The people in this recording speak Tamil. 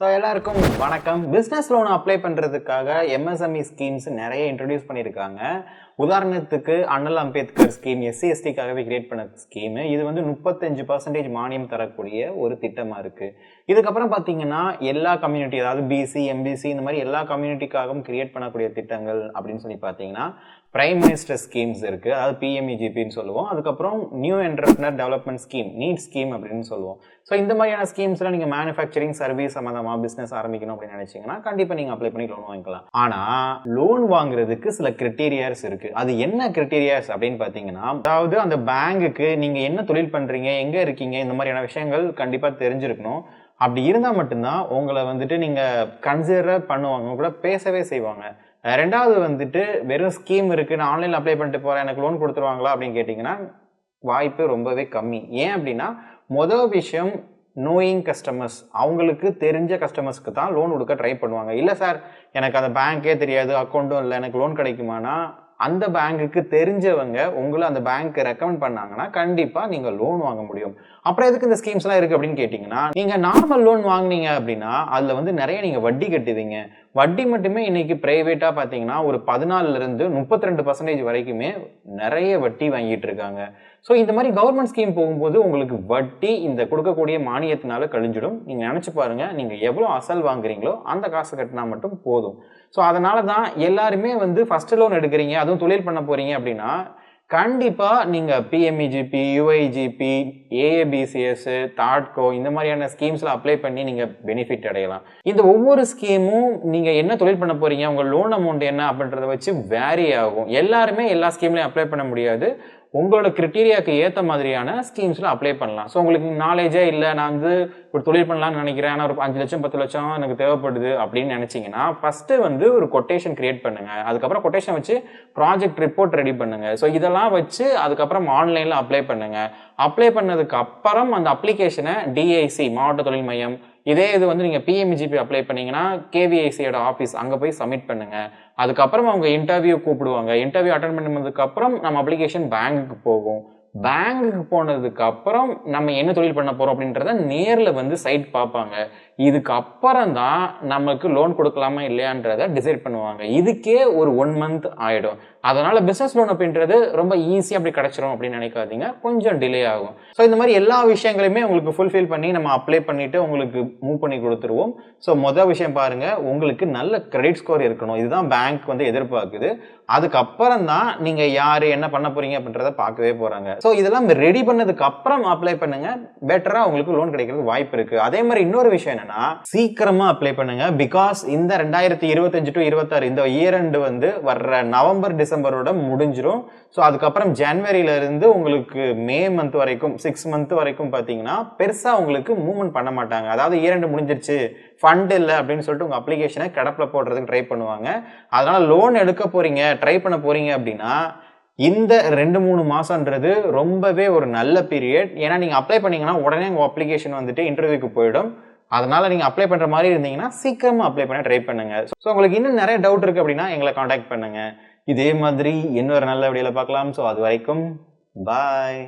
ஸோ எல்லாருக்கும் வணக்கம். பிஸ்னஸ் லோன் அப்ளை பண்ணுறதுக்காக எம்எஸ்எம்இ ஸ்கீம்ஸ் நிறைய இன்ட்ரடியூஸ் பண்ணியிருக்காங்க உதாரணத்துக்கு அண்ணல் அம்பேத்கர் ஸ்கீம் எஸ்சி எஸ்டிக்காகவே கிரியேட் பண்ண ஸ்கீமு இது வந்து முப்பத்தஞ்சு பர்சன்டேஜ் மானியம் தரக்கூடிய ஒரு திட்டமாக இருக்குது இதுக்கப்புறம் பார்த்தீங்கன்னா எல்லா கம்யூனிட்டி அதாவது பிசி எம்பிசி இந்த மாதிரி எல்லா கம்யூனிட்டிக்காகவும் கிரியேட் பண்ணக்கூடிய திட்டங்கள் அப்படின்னு சொல்லி பார்த்தீங்கன்னா பிரைம் மினிஸ்டர் ஸ்கீம்ஸ் இருக்குது அதாவது பிஎம்இஜிபின்னு சொல்லுவோம். அதுக்கப்புறம் new entrepreneur development scheme NEED scheme அப்படின்னு சொல்லுவோம். ஸோ இந்த மாதிரியான ஸ்கீம்ஸ்லாம் நீங்கள் மேனுஃபேக்சரிங் சர்வீஸ் சம்மந்தமாக பிஸ்னஸ் ஆரம்பிக்கணும் அப்படின்னு நினச்சிங்கன்னா கண்டிப்பாக நீங்கள் அப்ளை பண்ணி லோன் வாங்கிக்கலாம். ஆனால் லோன் வாங்குறதுக்கு சில கிரிட்டீரியாஸ் இருக்குது அது என்ன கிரிட்டீரியாஸ் அப்படின்னு பார்த்தீங்கன்னா அதாவது அந்த பேங்குக்கு நீங்கள் என்ன தொழில் பண்ணுறீங்க எங்கே இருக்கீங்க இந்த மாதிரியான விஷயங்கள் கண்டிப்பாக தெரிஞ்சிருக்கணும். அப்படி இருந்தால் மட்டும்தான் உங்களை வந்துட்டு நீங்கள் கன்சிடர் பண்ணுவாங்க. கூட பேசவே செய்வாங்க. ரெண்டாவது வந்துட்டு வெறும் ஸ்கீம் இருக்குது நான் ஆன்லைனில் அப்ளை பண்ணிட்டு போகிறேன் எனக்கு லோன் கொடுத்துருவாங்களா அப்படின்னு கேட்டிங்கன்னா வாய்ப்பு ரொம்பவே கம்மி. ஏன் அப்படின்னா மொதல் விஷயம் நோயிங் கஸ்டமர்ஸ் அவங்களுக்கு தெரிஞ்ச கஸ்டமர்ஸ்க்கு தான் லோன் கொடுக்க ட்ரை பண்ணுவாங்க. இல்லை சார் எனக்கு அந்த பேங்க்கே தெரியாது அக்கௌண்ட்டும் இல்லை எனக்கு லோன் கிடைக்குமானா அந்த பேங்க்குக்கு தெரிஞ்சவங்க உங்களை அந்த பேங்க்கு ரெக்கமெண்ட் பண்ணாங்கன்னா கண்டிப்பாக நீங்கள் லோன் வாங்க முடியும். அப்புறம் எதுக்கு இந்த ஸ்கீம்ஸ்லாம் இருக்குது அப்படின்னு கேட்டிங்கன்னா நீங்கள் நார்மல் லோன் வாங்குனீங்க அப்படின்னா அதில் வந்து நிறைய நீங்கள் வட்டி கட்டுவீங்க. வட்டி மட்டுமே இன்னைக்கு ப்ரைவேட்டாக பார்த்தீங்கன்னா ஒரு பதினாலுலேருந்து முப்பத்தி ரெண்டு பர்சன்டேஜ் வரைக்குமே நிறைய வட்டி வாங்கிட்டு இருக்காங்க. ஸோ இந்த மாதிரி கவர்மெண்ட் ஸ்கீம் போகும்போது உங்களுக்கு வட்டி இந்த கொடுக்கக்கூடிய மானியத்தினால கழிஞ்சிடும். நீங்கள் நினச்சி பாருங்கள் நீங்கள் எவ்வளோ அசல் வாங்குறீங்களோ அந்த காசு கட்டினா மட்டும் போதும். ஸோ அதனால தான் எல்லாருமே வந்து ஃபர்ஸ்ட் லோன் எடுக்கிறீங்க அதுவும் தொழில் பண்ண போகிறீங்க அப்படின்னா கண்டிப்பாக நீங்கள் பிஎம்இஜிபி யூஐஜிபி ஏஏபிசிஎஸ் தாட்கோ இந்த மாதிரியான ஸ்கீம்ஸில் அப்ளை பண்ணி நீங்கள் பெனிஃபிட் அடையலாம். இந்த ஒவ்வொரு ஸ்கீமும் நீங்கள் என்ன தொழில் பண்ண போகிறீங்க உங்கள் லோன் அமௌண்ட் என்ன அப்படின்றத வச்சு வேரி ஆகும். எல்லாருமே எல்லா ஸ்கீம்லையும் அப்ளை பண்ண முடியாது. உங்களோட கிரிட்டீரியாவுக்கு ஏற்ற மாதிரியான ஸ்கீம்ஸில் அப்ளை பண்ணலாம். ஸோ உங்களுக்கு நாலேஜே இல்லை நான் வந்து ஒரு தொழில் பண்ணலாம்னு நினைக்கிறேன் ஆனால் ஒரு அஞ்சு லட்சம் பத்து லட்சம் எனக்கு தேவைப்படுது அப்படின்னு நினச்சிங்கன்னா ஃபஸ்ட்டு வந்து ஒரு கொட்டேஷன் கிரியேட் பண்ணுங்கள் அதுக்கப்புறம் கொட்டேஷன் வச்சு ப்ராஜெக்ட் ரிப்போர்ட் ரெடி பண்ணுங்கள் ஸோ இதெல்லாம் வச்சு அதுக்கப்புறம் ஆன்லைனில் அப்ளை பண்ணுங்கள் அப்ளை பண்ணதுக்கு அப்புறம் அந்த அப்ளிகேஷனை டிஐசி மாவட்ட தொழில் மையம் இதே இது வந்து நீங்கள் பிஎம்ஜிபி அப்ளை பண்ணீங்கன்னா கேவிஐசியோட ஆஃபீஸ் அங்கே போய் சப்மிட் பண்ணுங்க. அதுக்கப்புறம் அவங்க இன்டர்வியூ கூப்பிடுவாங்க. இன்டர்வியூ அட்டன் பண்ணதுக்கப்புறம் நம்ம அப்ளிகேஷன் பேங்க்குக்கு போகும். பேங்குக்கு போனதுக்கு அப்புறம் நம்ம என்ன தொழில் பண்ண போறோம் அப்படின்றத நேரில் வந்து சைட் பார்ப்பாங்க. இதுக்கு அப்புறம் தான் நமக்கு லோன் கொடுக்கலாமா இல்லையான்றத டிசைட் பண்ணுவாங்க. இதுக்கே ஒரு ஒன் மந்த் ஆயிடும். அதனால பிசினஸ் லோன் அப்படின்றது ரொம்ப ஈஸியாக அப்படி கிடைச்சிரும் அப்படின்னு நினைக்காதீங்க. கொஞ்சம் டிலே ஆகும். ஸோ இந்த மாதிரி எல்லா விஷயங்களையுமே உங்களுக்கு ஃபுல்ஃபில் பண்ணி நம்ம அப்ளை பண்ணிட்டு உங்களுக்கு மூவ் பண்ணி கொடுத்துருவோம். ஸோ மொதல் விஷயம் பாருங்க. உங்களுக்கு நல்ல கிரெடிட் ஸ்கோர் இருக்கணும். இதுதான் பேங்க் வந்து எதிர்பார்க்குது. அதுக்கப்புறம் தான் நீங்க யாரு என்ன பண்ண போறீங்க அப்படின்றத பார்க்கவே போறாங்க. ஸோ இதெல்லாம் ரெடி பண்ணதுக்கு அப்புறம் அப்ளை பண்ணுங்க. பெட்டரா உங்களுக்கு லோன் கிடைக்கிறதுக்கு வாய்ப்பு இருக்கு. அதே மாதிரி இன்னொரு விஷயம் என்னன்னா சீக்கிரமா அப்ளை பண்ணுங்க. பிகாஸ் இந்த ரெண்டாயிரத்தி இருபத்தஞ்சு டு இருபத்தாறு இந்த இயர் ரெண்டு வந்து வர்ற நவம்பர் டிசம்பரோட முடிஞ்சிரும். ஸோ அதுக்கப்புறம் ஜனவரியில இருந்து உங்களுக்கு மே மந்த் வரைக்கும் சிக்ஸ் மந்த் வரைக்கும் பார்த்தீங்கன்னா பெருசா உங்களுக்கு மூவ்மெண்ட் பண்ண மாட்டாங்க. அதாவது இயர் முடிஞ்சிருச்சு ஃபண்ட் இல்லை அப்படின்னு சொல்லிட்டு உங்கள் அப்ளிகேஷனை கிடப்பில் போடுறதுக்கு ட்ரை பண்ணுவாங்க. அதனால் லோன் எடுக்க போகிறீங்க ட்ரை பண்ண போகிறீங்க அப்படின்னா இந்த ரெண்டு மூணு மாசம்ன்றது ரொம்பவே ஒரு நல்ல பீரியட் ஏன்னா நீங்கள் அப்ளை பண்ணிங்கன்னா உடனே உங்கள் அப்ளிகேஷன் வந்துட்டு இன்டர்வியூக்கு போயிடும். அதனால் நீங்கள் அப்ளை பண்ணுற மாதிரி இருந்தீங்கன்னா சீக்கிரமாக அப்ளை பண்ண ட்ரை பண்ணுங்கள் ஸோ உங்களுக்கு இன்னும் நிறைய டவுட் இருக்குது அப்படின்னா எங்களை காண்டாக்ட் பண்ணுங்கள் இதே மாதிரி இன்னொரு நல்ல வீடியோவில் பார்க்கலாம். ஸோ அது வரைக்கும் பாய்